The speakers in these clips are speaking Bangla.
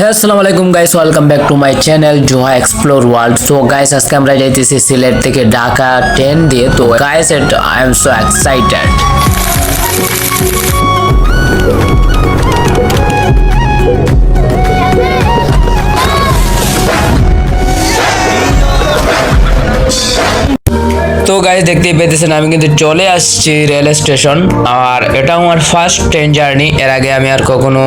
হ্যাঁ আসসালামু আলাইকুম guys welcome back to my channel Joha explore world so guys আজকে আমরা যাইতেছি সিলেট থেকে ঢাকা ট্রেন দিয়ে তো guys I am so excited তো গাইজ দেখতেই পেতেছেন, আমি কিন্তু চলে আসছি রেল স্টেশন আর এটা আমার ফার্স্ট ট্রেন জার্নি এর আগে আমি আর কখনো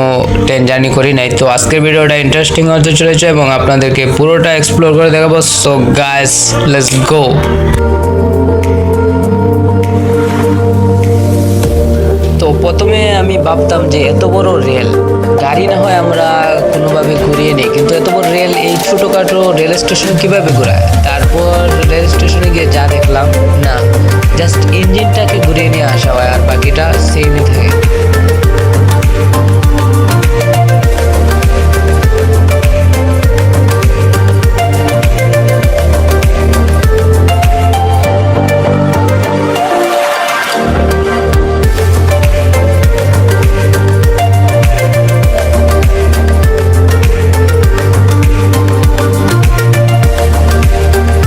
ট্রেন জার্নি করি নাই। তো আজকের ভিডিওটা ইন্টারেস্টিং হতে চলেছে এবং আপনাদেরকে পুরোটা এক্সপ্লোর করে দেখাবো। সো গাইস লেটস গো তো প্রথমে আমি ভাবতাম যে এত বড় রেল গাড়ি না হয় আমরা কোনোভাবে ঘুরিয়ে নিই। কিন্তু এত বড় রেল, এই ছোটোখাটো রেল স্টেশন কীভাবে ঘুরায়? তারপর রেল স্টেশনে গিয়ে যা দেখলাম, না জাস্ট ইঞ্জিনটাকে ঘুরিয়ে নিয়ে আসা হয় আর বাকিটা সেমই থাকে।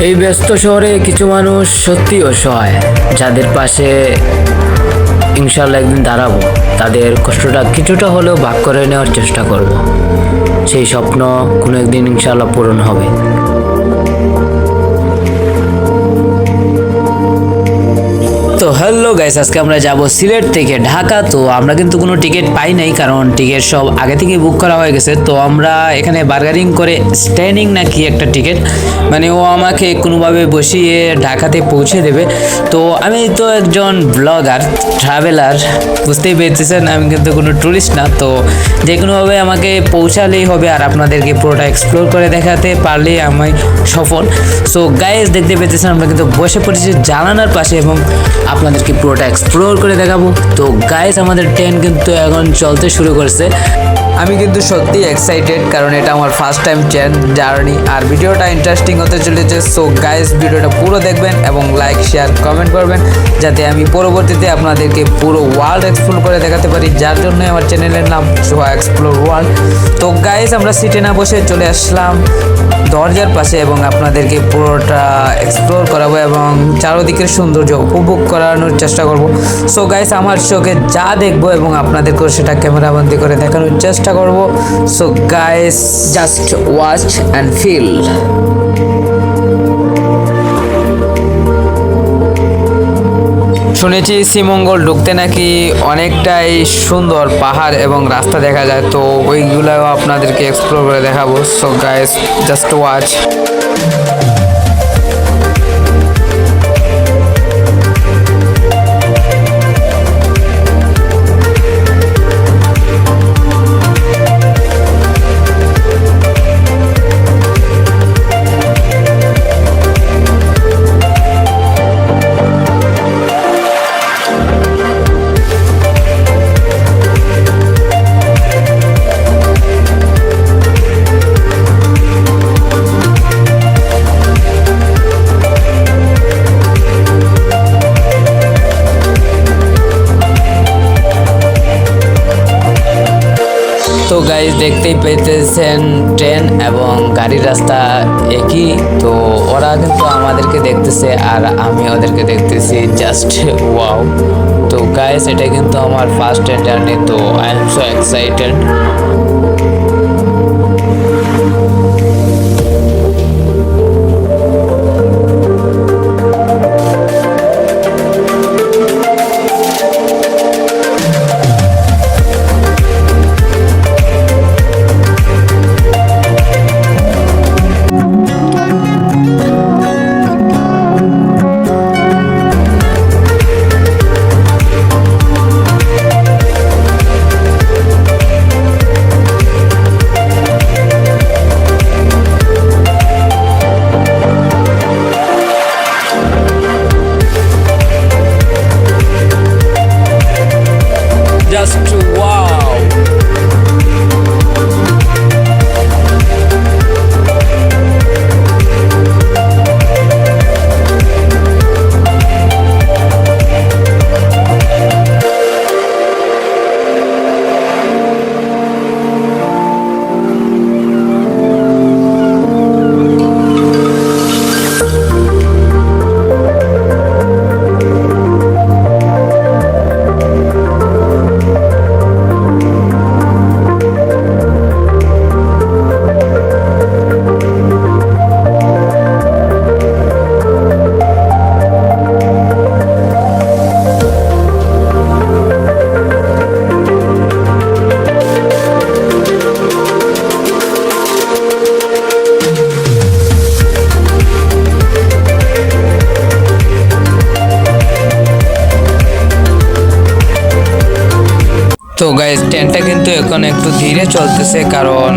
এই ব্যস্ত শহরে কিছু মানুষ সত্যি অসহায় যাদের পাশে ইনশাল্লাহ একদিন দাঁড়াবো। তাদের কষ্টটা কিছুটা হলেও ভাগ করে নেওয়ার চেষ্টা করব। সেই স্বপ্ন কোনো একদিন ইনশাল্লাহ পূরণ হবে। তো হ্যালো গাইস, আজকে আমরা যাব সিলেট থেকে ঢাকা। তো আমরা কিন্তু কোনো টিকিট পাই নাই, কারণ টিকিট সব আগে থেকে বুক করা হয়ে গেছে। তো আমরা এখানে বার্গারিং করে স্ট্যান্ডিং নাকি একটা টিকিট মানে ও আমাকে কোনোভাবে বসিয়ে ঢাকাতে পৌঁছে দেবে। তো আমি তো একজন ব্লগার ট্রাভেলার বুঝতেই পেরেছেন, আমি কিন্তু কোনো ট্যুরিস্ট না। তো যে কোনোভাবে আমাকে পৌঁছালেই হবে আর আপনাদেরকে পুরোটা এক্সপ্লোর করে দেখাতে পারলেই আমি সফল। সো গাইস দেখতে পেতেছেন, আমরা কিন্তু বসে পড়েছি জানানার পাশে এবং আপনাদেরকে পুরোটা এক্সপ্লোর করে দেখাবো। তো গাইস আমাদের ট্রেন কিন্তু এখন চলতে শুরু করছে। আমি কিন্তু সত্যি এক্সাইটেড কারণ এটা আমার ফার্স্ট টাইম ট্রেন জার্নি আর ভিডিওটা ইন্টারেস্টিং হতে চলেছে। সো গাইজ ভিডিওটা পুরো দেখবেন এবং লাইক শেয়ার কমেন্ট করবেন যাতে আমি পরবর্তীতে আপনাদেরকে পুরো ওয়ার্ল্ড এক্সপ্লোর করে দেখাতে পারি। যার জন্য আমার চ্যানেলের নাম সোহা এক্সপ্লোর ওয়ার্ল্ড তো গাইজ আমরা সিটে না বসে চলে আসলাম দরজার পাশে এবং আপনাদেরকে পুরোটা এক্সপ্লোর করাবো এবং চারোদিকের সৌন্দর্য উপভোগ করানোর চেষ্টা করব। সো গাইস আমার চোখে যা দেখব এবং আপনাদেরকেও সেটা ক্যামেরাবন্দি করে দেখানোর চেষ্টা করব। So guys just watch and feel শুনেছি শ্রীমঙ্গল ঢুকতে নাকি অনেকটাই সুন্দর পাহাড় এবং রাস্তা দেখা যায়। তো ওইগুলোও আপনাদেরকে এক্সপ্লোর করে দেখাবো। সো গাইস জাস্ট ওয়াচ পেতেছেন ট্রেন এবং গাড়ির রাস্তা একই, তো ওরা কিন্তু আমাদেরকে দেখতেছে আর আমি ওদেরকে দেখতেছি জাস্ট ওয়াও তো গাইজ এটা কিন্তু আমার ফার্স্ট জার্নি তো আই এম সো এক্সাইটেড তো গাইজ ট্রেনটা কিন্তু এখন একটু ধীরে চলতেছে কারণ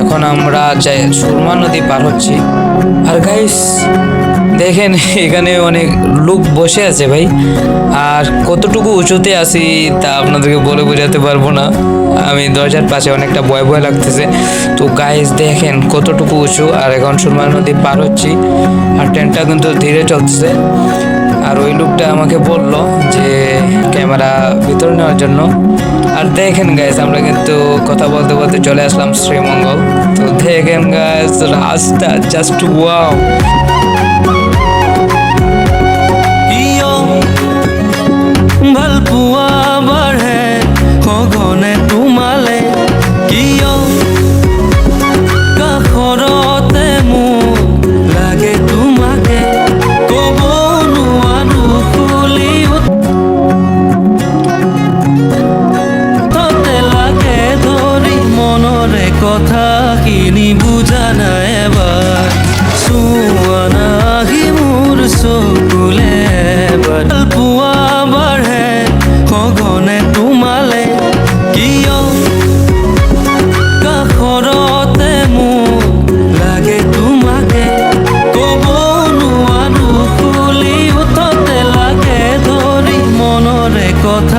এখন আমরা যাই সুরমা নদী পার হচ্ছি। আর গাইস দেখেন এখানে অনেক লোক বসে আছে ভাই। আর কতটুকু উঁচুতে আছি তা আপনাদেরকে বলে বোঝাতে পারব না। আমি দরজার পাশে অনেকটা ভয় ভয় লাগতেছে। তো গাইস দেখেন কতটুকু উঁচু আর এখন সুরমা নদী পার হচ্ছি। আর ট্রেনটা কিন্তু ধীরে চলতেছে। আর ওই লোকটা আমাকে বলল যে, ক্যামেরা ভিতরে নেওয়ার জন্য। আর দেখেন গাইজ আমরা কিন্তু কথা বলতে বলতে চলে আসলাম শ্রীমঙ্গল। তো দেখেন গাইজ রাস্তা জাস্ট ওয়াও poco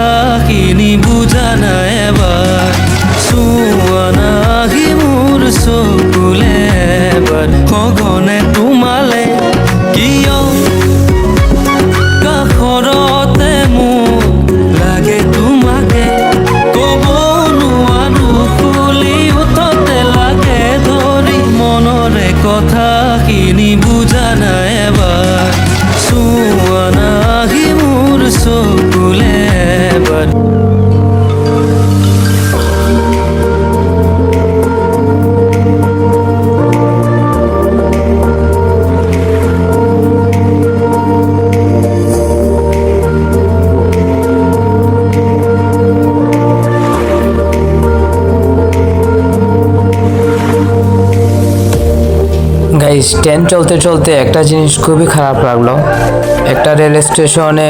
ট্রেন চলতে চলতে একটা জিনিস খুবই খারাপ লাগল। একটা রেল স্টেশনে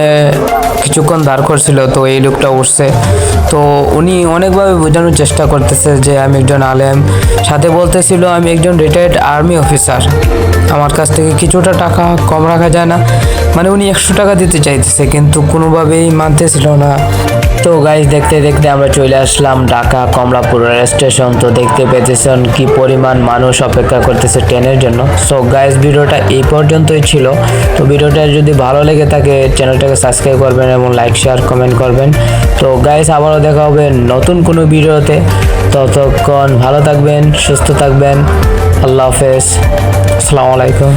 কিছুক্ষণ দাঁড় করছিল, তো এই লোকটা উঠছে। তো উনি অনেকভাবে বোঝানোর চেষ্টা করতেছে যে আমি একজন আলেম। সাথে বলতেছিল, আমি একজন রিটায়ার্ড আর্মি অফিসার আমার কাছ থেকে কিছুটা টাকা কম রাখা যায় না। মানে উনি একশো টাকা দিতে চাইতেছে, কিন্তু কোনোভাবেই মানতেছিল না। তো গাইজ দেখতে দেখতে আমরা চলে আসলাম ঢাকা কমলাপুর রেল স্টেশন তো দেখতে পেতেছেন কি পরিমাণ মানুষ অপেক্ষা করতেছে ট্রেনের জন্য। সো গাইজ ভিডিওটা এই পর্যন্তই ছিল। তো ভিডিওটা যদি ভালো লেগে থাকে চ্যানেলটাকে সাবস্ক্রাইব করবেন এবং লাইক শেয়ার কমেন্ট করবেন। তো গাইজ আবারও দেখা হবে নতুন কোনো ভিডিওতে। ততক্ষণ ভালো থাকবেন, সুস্থ থাকবেন। আল্লাহ হাফেজ। আসসালামু আলাইকুম।